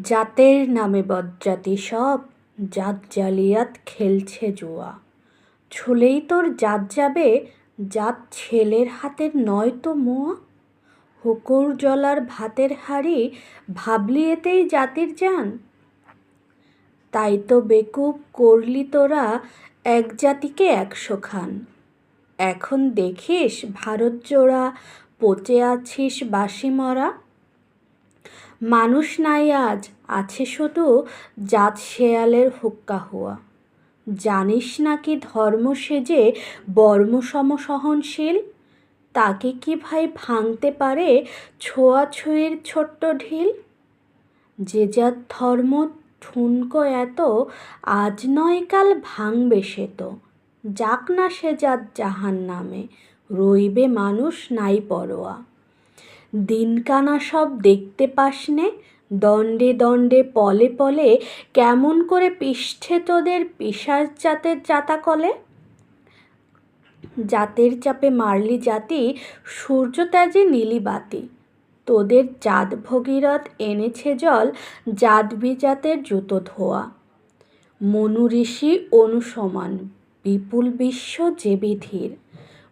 জাতের নামে বজ্জাতি সব, জাত জালিয়াত খেলছে জুয়া। ছুলেই তোর জাত যাবে, জাত ছেলের হাতের নয় তো মোয়া। হুকুর জলার ভাতের হাড়ি, ভাবলি এতেই জাতির যান তাই তো বেকুব করলি তোরা এক জাতিকে একশো খান। এখন দেখিস ভারত জোড়া, পচে আছিস বাসি মরা। মানুষ নাই আজ, আছে শুধু জাত শেয়ালের হুক্কা হুয়া। জানিস নাকি ধর্ম সেজে বর্মসম সহনশীল? তাকে কি ভাই ভাঙতে পারে ছোঁয়াছুঁয়ির ছোট্ট ঢিল? যে যার ধর্ম ঠুনকো এত, আজ নয় কাল ভাঙবে সে তো। যাক না সে যাত জাহান নামে রইবে মানুষ নাই পরোয়া। দিনকানা সব দেখতে পাসনে? দণ্ডে দণ্ডে পলে পলে কেমন করে পিষ্ঠে তোদের পিসার জাতের জাতাকলে জাতের চাপে মারলি জাতি, সূর্য ত্যাজে নীলি বাতি। তোদের জাত ভগীরথ এনেছে জল, জাত বিজাতের জুতো ধোয়া। মনু ঋষি অনুসমান, বিপুল বিশ্ব যে বিধির।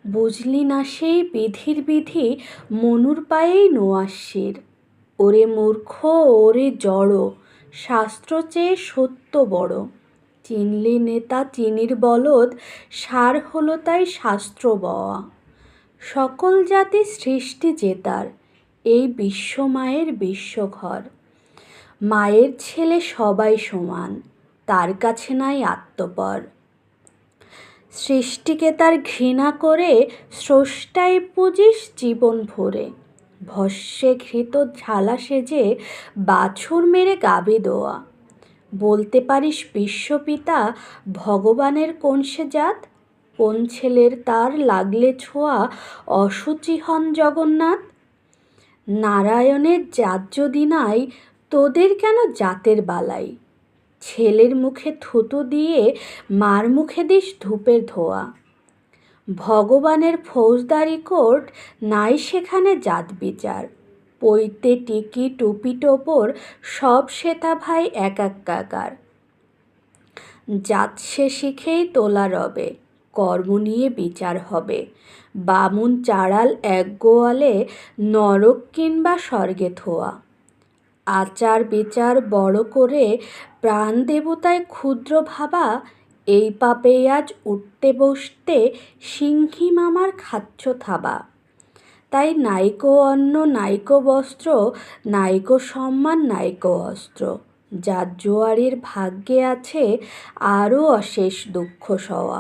বুঝলি না সেই বিধির বিধি মনুর পায়েই নোয়াশির ওরে মূর্খ, ওরে জড়, শাস্ত্র চেয়ে সত্য বড়। চিনলি নেতা চিনির বলদ, সার হলো তাই শাস্ত্র বওয়া। সকল জাতি সৃষ্টি জেতার, এই বিশ্ব মায়ের বিশ্বঘর মায়ের ছেলে সবাই সমান, তার কাছে নাই আত্মপর। সৃষ্টিকে তার ঘৃণা করে স্রষ্টাই পুজিস জীবন ভরে। ভস্যে ঘৃত ঝালা সেজে বাছুর মেরে গাবে দোয়া। বলতে পারিস বিশ্বপিতা, ভগবানের কোন সে জাত? কোন ছেলের তার লাগলে ছোঁয়া অসুচি হন জগন্নাথ? নারায়ণের জাত যদি নাই, তোদের কেন জাতের বালাই? ছেলের মুখে থুতু দিয়ে মার মুখে দিস ধূপের ধোয়া। ভগবানের ফৌজদারি কোর্ট নাই সেখানে জাত বিচার। পৈতে টিকি টুপি টোপর সব শ্বেতা ভাই এক একাকার জাত সে শিখেই তোলা রবে, কর্ম নিয়ে বিচার হবে। বামুন চাড়াল এক গোয়ালে নরক কিংবা স্বর্গে থোয়া। আচার বিচার বড় করে প্রাণ দেবতায় ক্ষুদ্র ভাবা, এই পাপে আজ উঠতে বসতে সিংহী মামার খাচ্ছ থাবা। তাই নাইকো অন্ন, নাইকো বস্ত্র, নাইকো সম্মান, নাইকো অস্ত্র। যার জোয়ারির ভাগ্যে আছে আরও অশেষ দুঃখ সওয়া।